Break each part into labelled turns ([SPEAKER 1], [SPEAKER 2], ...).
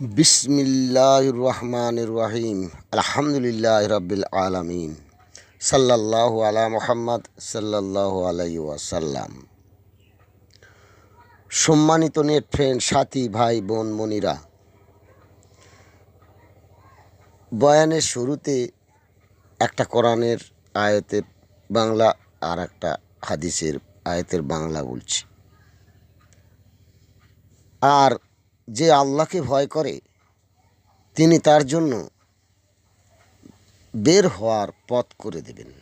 [SPEAKER 1] বিসমিল্লাহ রহমান রহিম আলহামদুলিল্লাহ রবিল আলমিন। সাল্লাহ আলা মোহাম্মদ সাল্লাহ আলাই ওয়াসাল্লাম। সম্মানিত নেট ফ্রেন্ড, সাথী, ভাই, বোন, মনিরা, বয়ানের শুরুতে একটা কোরআনের আয়তের বাংলা আর একটা হাদিসের আয়তের বাংলা বলছি। আর যে আল্লাহকে ভয় করে, তিনি তার জন্য বের হওয়ার পথ করে দেবেন।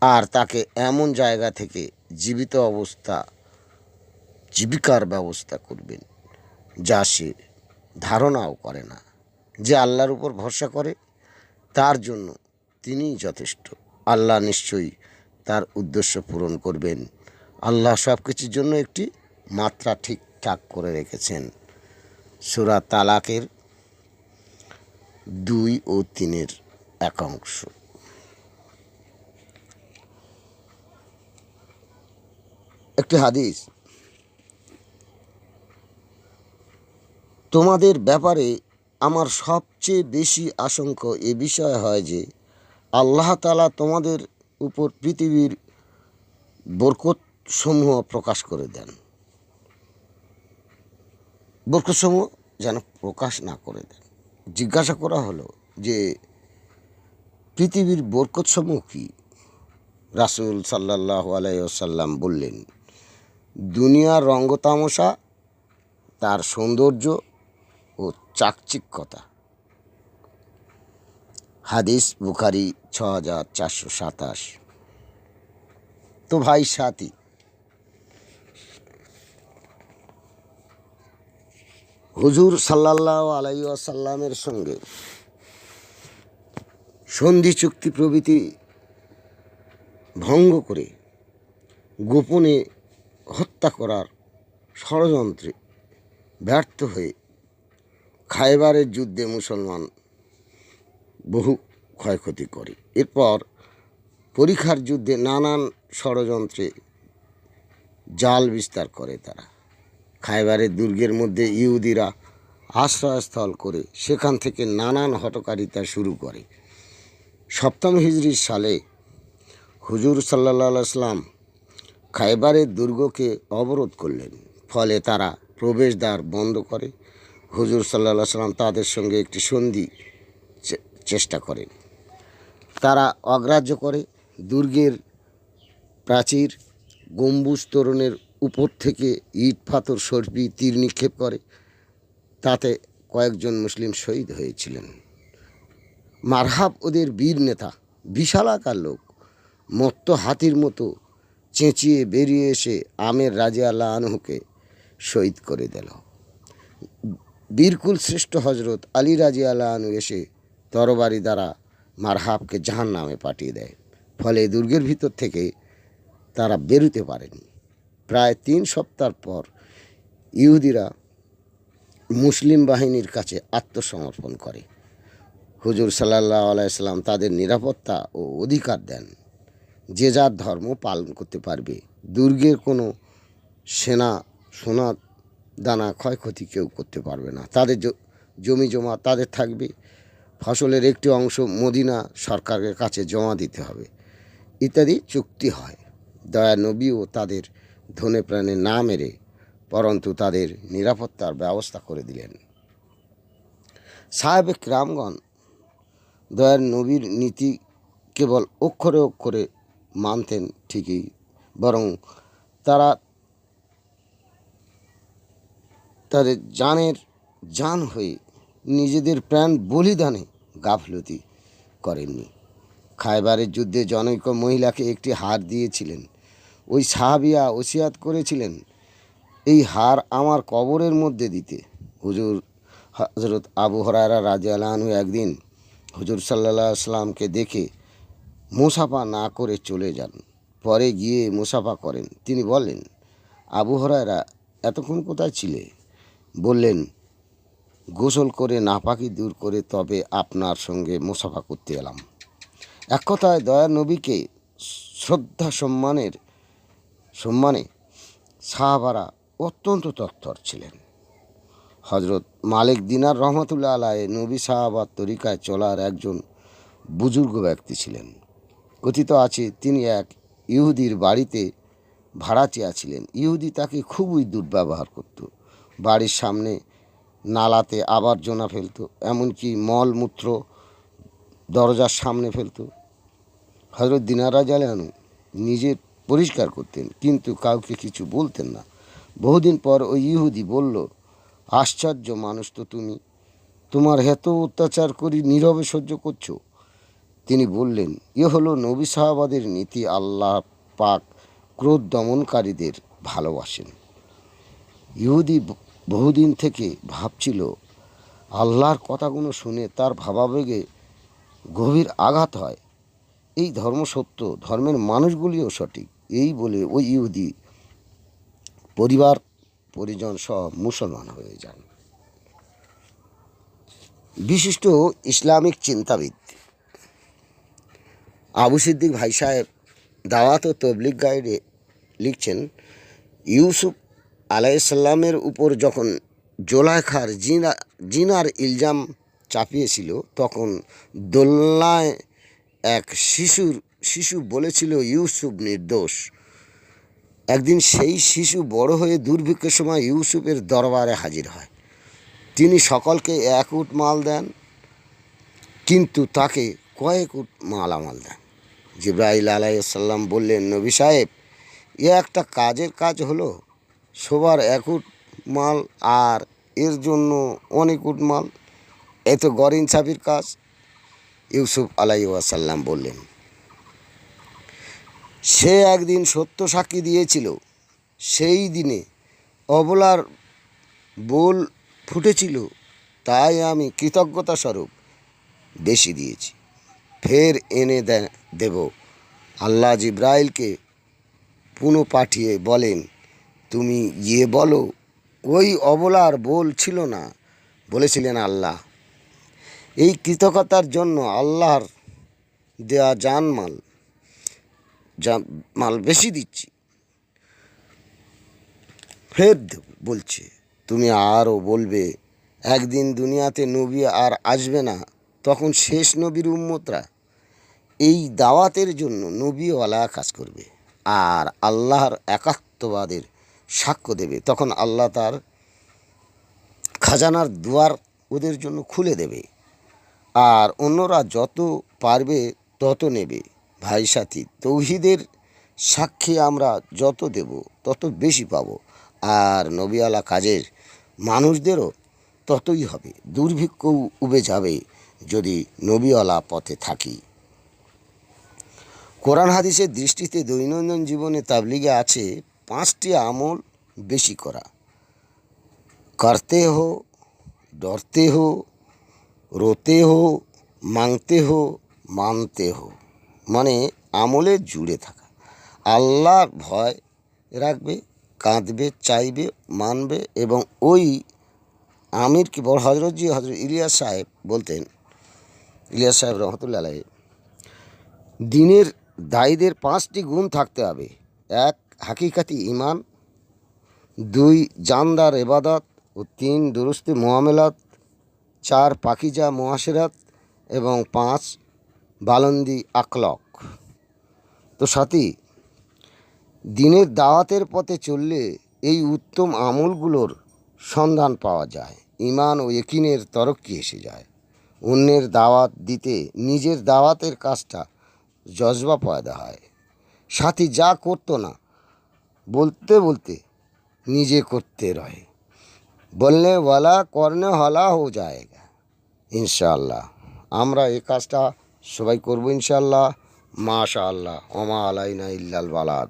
[SPEAKER 1] আর তাকে এমন জায়গা থেকে জীবিত অবস্থা, জীবিকার ব্যবস্থা করবেন, যা সে ধারণাও করে না। যে আল্লাহর উপর ভরসা করে, তার জন্য তিনিই যথেষ্ট। আল্লাহ নিশ্চয়ই তার উদ্দেশ্য পূরণ করবেন। আল্লাহ সব কিছুর জন্য একটি মাত্রা ঠিকঠাক করে রেখেছেন। সুরা তালাকের দুই ও তিনের একাংশ একটি হাদিস। তোমাদের ব্যাপারে আমার সবচেয়ে বেশি আশঙ্ক এ বিষয় হয় যে, আল্লাহ তালা তোমাদের উপর পৃথিবীর বরকত সমূহ প্রকাশ করে দেন। বরকত সমূহ যেন প্রকাশ না করে দেন। জিজ্ঞাসা করা হলো যে, পৃথিবীর বরকত সমূহ কী? রাসুল সাল্লাহ আলাইসাল্লাম বললেন, দুনিয়ার রঙ্গতামশা, তার সৌন্দর্য ও চাকচিক্যতা। হাদিস বুখারি ছ হাজার চারশো সাতাশ। তো ভাই সাথী হুজুর সাল্লাহ আলাইসাল্লামের সঙ্গে সন্ধি চুক্তি প্রভৃতি ভঙ্গ করে গোপনে হত্যা করার ষড়যন্ত্রে ব্যর্থ হয়ে খাইবারের যুদ্ধে মুসলমান বহু ক্ষয়ক্ষতি করে। এরপর পরীক্ষার যুদ্ধে নানান ষড়যন্ত্রে জাল বিস্তার করে তারা। খাইবারের দুর্গের মধ্যে ইহুদিরা আশ্রয়স্থল করে সেখান থেকে নানান হটকারিতা শুরু করে। সপ্তম হিজরির সালে হুজুর সাল্লা সাল্লাম খাইবারের দুর্গকে অবরোধ করলেন। ফলে তারা প্রবেশদ্বার বন্ধ করে হুজুর সাল্লা সাল্লাম তাদের সঙ্গে একটি সন্ধি চেষ্টা করেন। তারা অগ্রাহ্য করে দুর্গের প্রাচীর গম্বুজ তোরণের উপর থেকে ইট, পাথর, সর্পি তীর নিক্ষেপ করে। তাতে কয়েকজন মুসলিম শহীদ হয়েছিলেন। মারহাব ওদের বীর নেতা, বিশালাকার লোক। মত্ত হাতির মতো চেঁচিয়ে বেরিয়ে এসে আমের রাজা আল্লাহ আনহুকে শহীদ করে দিল। বীরকুল শ্রেষ্ঠ হজরত আলী রাজি আল্লাহ আনু এসে তরবারি দ্বারা মারহাবকে জাহান নামে পাঠিয়ে দেয়। ফলে দুর্গের ভিতর থেকে তারা বেরুতে পারেনি। প্রায় তিন সপ্তাহ পর ইহুদিরা মুসলিম বাহিনীর কাছে আত্মসমর্পণ করে। হুজুর সাল্লাহ আলাইসাল্লাম তাদের নিরাপত্তা ও অধিকার দেন। যে যার ধর্ম পালন করতে পারবে। দুর্গের কোনো সেনা, সোনা দানা ক্ষয়ক্ষতি কেউ করতে পারবে না। তাদের জমি জমা তাদের থাকবে। ফসলের একটি অংশ মদিনা সরকারের কাছে জমা দিতে হবে। ইত্যাদি চুক্তি হয়। দয়া নবীও তাদের ধনে প্রাণে না মেরে পরন্তু তাদের নিরাপত্তার ব্যবস্থা করে দিলেন। সাহেব রামগণ দয়ার নবীর নীতি কেবল অক্ষরে অক্ষরে মানতেন ঠিকই, বরং তারা তাদের জানের জান হয়ে নিজেদের প্রাণ বলিদানে গাফলতি করেননি। খাইবারের যুদ্ধে জনৈক মহিলাকে একটি হার দিয়েছিলেন। ওই সাহাবিয়া ওসিয়াত করেছিলেন এই হার আমার কবরের মধ্যে দিতে। হুজুর হজরত আবু হরারা রাজা আলহানু একদিন হুজুর সাল্লা সাল্লামকে দেখে মুসাফা না করে চলে যান। পরে গিয়ে মুসাফা করেন। তিনি বললেন, আবু হরায়রা, এতক্ষণ কোথায় ছিলে? বললেন, গোসল করে নাপাকি দূর করে তবে আপনার সঙ্গে মুসাফা করতে এলাম। এক কথায় দয়া নবীকে শ্রদ্ধা সম্মানের সম্মানে সাহাবারা অত্যন্ত তৎপর ছিলেন। হজরত মালিক দিনার রহমতুল্লাহ আলাই নবী সাহাবার তরিকায় চলার একজন বুজুর্গ ব্যক্তি ছিলেন। কথিত আছে, তিনি এক ইহুদির বাড়িতে ভাড়াটিয়া ছিলেন। ইহুদি তাকে খুবই দুর্ব্যবহার করত। বাড়ির সামনে নালাতে আবর্জনা ফেলতো, এমনকি মলমূত্র দরজার সামনে ফেলতো। হজরত দিনারা জালানু নিজে পরিষ্কার করতেন, কিন্তু কাউকে কিছু বলতেন না। বহুদিন পর ওই ইহুদি বলল, আশ্চর্য মানুষ তো তুমি। তোমার এত অত্যাচার করি নীরবে সহ্য করছ? তিনি বললেন, এ হলো নবী সাহাবাদের নীতি, আল্লাহ পাক ক্রোধ দমনকারীদের ভালোবাসেন। ইহুদি বহুদিন থেকে ভাবছিল, আল্লাহর কথাগুলো শুনে তার ভাবাবেগে গভীর আঘাত হয়। এই ধর্ম সত্য, ধর্মের মানুষগুলিও সঠিক। এই বলে ওই ইহুদি পরিবার, পরিজন সহ মুসলমান হয়ে যান। বিশিষ্ট ইসলামিক চিন্তাবিদ আবু সিদ্দিক ভাই সাহেব দাওয়াত ও তবলিক গাইডে লিখছেন, ইউসুফ আলাইসাল্লামের উপর যখন জোলাইখার জিনা, জিনার ইলজাম চাপিয়েছিল, তখন দোলনায় এক শিশুর, শিশু বলেছিল ইউসুফ নির্দোষ। একদিন সেই শিশু বড় হয়ে দুর্ভিক্ষের সময় ইউসুফের দরবারে হাজির হয়। তিনি সকলকে এক উট মাল দেন, কিন্তু তাকে কয়েক উট মালামাল দেন। জিব্রাইল আলাইসাল্লাম বললেন, নবী সাহেব, এ একটা কাজের কাজ হলো সবার এক উট মাল আর এর জন্য অনেক উট মাল। এ তো গরিন ছাবির কাজ ইউসুফ আলাইসাল্লাম বললেন, সে একদিন সত্য সাক্ষী দিয়েছিল, সেই দিনে অবলার বোল ফুটেছিল, তাই আমি কৃতজ্ঞতা স্বরূপ বেশি দিয়েছি। ফের এনে দেব। আল্লাহ জিব্রাইলকে পুনঃ পাঠিয়ে বলেন, তুমি গিয়ে বলো, ওই অবলার বোল ছিল না? বলেছিলেন আল্লাহ। এই কৃতজ্ঞতার জন্য আল্লাহর দেয়া জানমাল যা মাল বেশি দিচ্ছি। ফের বলছে, তুমি আরও বলবে, একদিন দুনিয়াতে নবী আর আসবে না, তখন শেষ নবীর উম্মতরা এই দাওয়াতের জন্য নবীওয়ালা কাজ করবে আর আল্লাহর একাত্মবাদের সাক্ষ্য দেবে। তখন আল্লাহ তার খাজানার দুয়ার ওদের জন্য খুলে দেবে। আর অন্যরা যত পারবে তত নেবে। ভাই সাথী, তৌহিদের সাক্ষী আমরা যত দেব, তত বেশি পাব। আর নবীওয়ালা কাজের মানুষদেরও ততই হবে। দুর্ভিক্ষ উবে যাবে যদি নবীওয়ালা পথে থাকি। কোরআন হাদিসের দৃষ্টিতে দৈনন্দিন জীবনে তাবলিগে আছে পাঁচটি আমল বেশি করা। করতে হো, ডরতে হো রোতে হো, মাংতে হো, মানতে হো। মানে আমলে জুড়ে থাকা। আল্লাহর ভয় রাখবে, কাঁদবে, চাইবে, মানবে এবং ওই আমির কি বড়? হজরতজি হজরত ইলিয়াস সাহেব বলতেন, ইলিয়াস সাহেব রহমতুল্লাহ দিনের দায়ীদের পাঁচটি গুণ থাকতে হবে। এক, হাকিকাতি ইমান দুই, জানদার এবাদত ও তিন, দুরুস্তি মোয়ামেলাত চার পাকিজা মোয়াশেরাত এবং পাঁচ বালন্দি আকলক তো সাথী, দিনের দাওয়াতের পথে চললে এই উত্তম আমলগুলোর সন্ধান পাওয়া যায়। ইমান ও একিনের তরক্কি এসে যায়। অন্যের দাওয়াত দিতে নিজের দাওয়াতের কাজটা জজবা পয়দা হয়। সাথী, যা করতো না, বলতে বলতে নিজে করতে রয়। বললে, ওয়ালা করনে হলা হো যায়গা। ইনশাআল্লাহ। আমরা এ কাজটা সবাই করব ইনশাআল্লাহ। মাশা আল্লাহ ওমা আলাইনা ইল্লাল বালাক